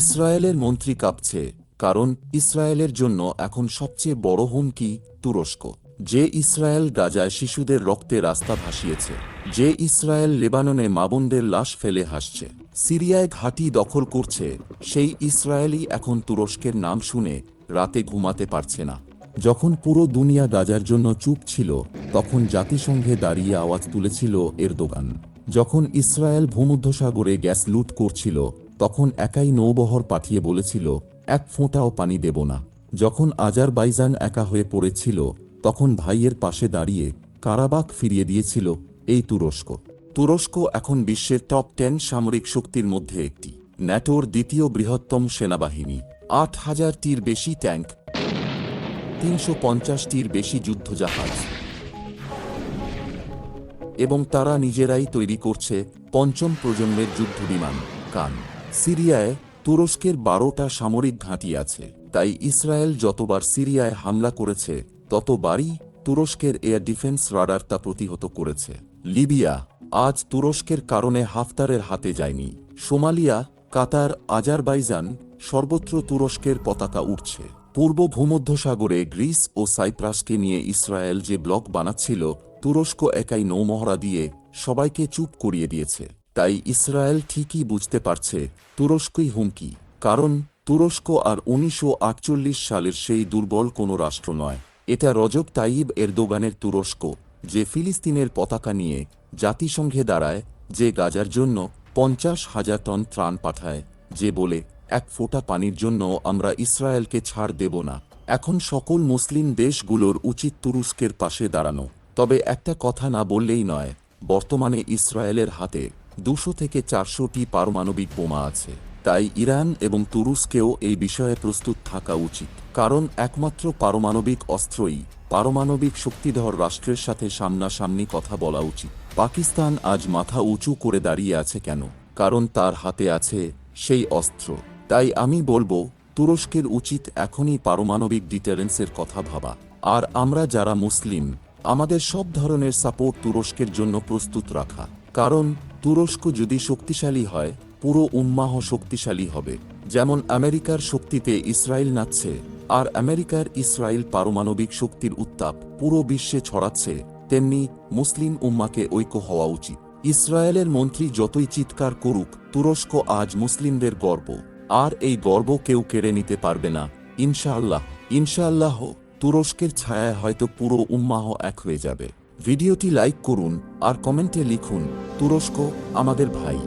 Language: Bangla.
ইসরায়েলের মন্ত্রী কাঁপছে, কারণ ইসরায়েলের জন্য এখন সবচেয়ে বড় হুমকি তুরস্ক, যে ইসরায়েল গাজায় শিশুদের রক্তে রাস্তা ভাসিয়েছে, যে ইসরায়েল লেবাননে মাবনদের লাশ ফেলে হাসছে। সিরিয়ায় ঘাঁটি দখল করছে, সেই ইসরায়েলই এখন তুরস্কের নাম শুনে রাতে ঘুমাতে পারছে না। যখন পুরো দুনিয়া গাজার জন্য চুপ ছিল, তখন জাতিসংঘে দাঁড়িয়ে আওয়াজ তুলেছিল এরদোগান। যখন ইসরায়েল ভূমধ্যসাগরে গ্যাস লুট করছিল তখন একাই নৌবহর পাঠিয়ে বলেছিল, এক ফোঁটাও পানি দেব না। যখন আজারবাইজান একা হয়ে পড়েছিল, তখন ভাইয়ের পাশে দাঁড়িয়ে কারাবাক ফিরিয়ে দিয়েছিল এই তুরস্ক। তুরস্ক এখন বিশ্বের টপ টেন সামরিক শক্তির মধ্যে একটি, ন্যাটোর দ্বিতীয় বৃহত্তম সেনাবাহিনী, আট হাজারটির বেশি ট্যাঙ্ক, তিনশো পঞ্চাশটির বেশি যুদ্ধজাহাজ। এবং তারা নিজেরাই তৈরি করছে পঞ্চম প্রজন্মের যুদ্ধবিমান, কান। সিরিয়ায় তুরস্কের বারোটা সামরিক ঘাঁটি আছে। তাই ইসরায়েল যতবার সিরিয়ায় হামলা করেছে, ততবারই তুরস্কের এয়ার ডিফেন্স রাডার তা প্রতিহত করেছে। লিবিয়া আজ তুরস্কের কারণে হাফতারের হাতে যায়নি। সোমালিয়া, কাতার, আজারবাইজান সর্বত্র তুরস্কের পতাকা উঠছে পূর্ব ভূমধ্যসাগরে গ্রিস ও সাইপ্রাসকে নিয়ে ইসরায়েল যে ব্লক বানাচ্ছিল, তুরস্ক একাই নৌমহড়া দিয়ে সবাইকে চুপ করিয়ে দিয়েছে। তাই ইসরায়েল ঠিকই বুঝতে পারছে তুরস্কই হুমকি, কারণ তুরস্ক আর উনিশশো আটচল্লিশ সালের সেই দুর্বল কোনো রাষ্ট্র নয়। এটা রজব তাইব এরদোগানের তুরস্ক, যে ফিলিস্তিনের পতাকা নিয়ে জাতিসংঘে দাঁড়ায়, যে গাজার জন্য পঞ্চাশ হাজার টন ত্রাণ পাঠায়, যে বলে, এক ফোঁটা পানির জন্য আমরা ইসরায়েলকে ছাড় দেব না। এখন সকল মুসলিম দেশগুলোর উচিত তুরস্কের পাশে দাঁড়ানো। তবে একটা কথা না বললেই নয়, বর্তমানে ইসরায়েলের হাতে দুশো থেকে চারশোটি পারমাণবিক বোমা আছে। তাই ইরান এবং তুরস্কেও এই বিষয়ে প্রস্তুত থাকা উচিত। কারণ একমাত্র পারমাণবিক অস্ত্রই পারমাণবিক শক্তিধর রাষ্ট্রের সাথে সামনাসামনি কথা বলা উচিত। পাকিস্তান আজ মাথা উঁচু করে দাঁড়িয়ে আছে কেন? কারণ তার হাতে আছে সেই অস্ত্র। তাই আমি বলব, তুরস্কের উচিত এখনই পারমাণবিক ডিটারেন্সের কথা ভাবা। আর আমরা যারা মুসলিম, আমাদের সব ধরনের সাপোর্ট তুরস্কের জন্য প্রস্তুত রাখা। কারণ তুরস্ক যদি শক্তিশালী হয়, পুরো উম্মাহ শক্তিশালী হবে। যেমন আমেরিকার শক্তিতে ইসরায়েল নাচছে, আর আমেরিকার ইসরায়েল পারমাণবিক শক্তির উত্তাপ পুরো বিশ্বে ছড়াচ্ছে, তেমনি মুসলিম উম্মাকে ঐক্য হওয়া উচিত। ইসরায়েলের মন্ত্রী যতই চিৎকার করুক, তুরস্ক আজ মুসলিমদের গর্ব। আর এই গর্ব কেউ কেড়ে নিতে পারবে না। ইনশাআল্লাহ ইনশাআল্লাহ, তুরস্কের ছায়ায় হয়তো পুরো উম্মাহ এক হয়ে যাবে। ভিডিওটি লাইক করুন আর কমেন্টে লিখুন তুরস্ক আমাদের ভাই।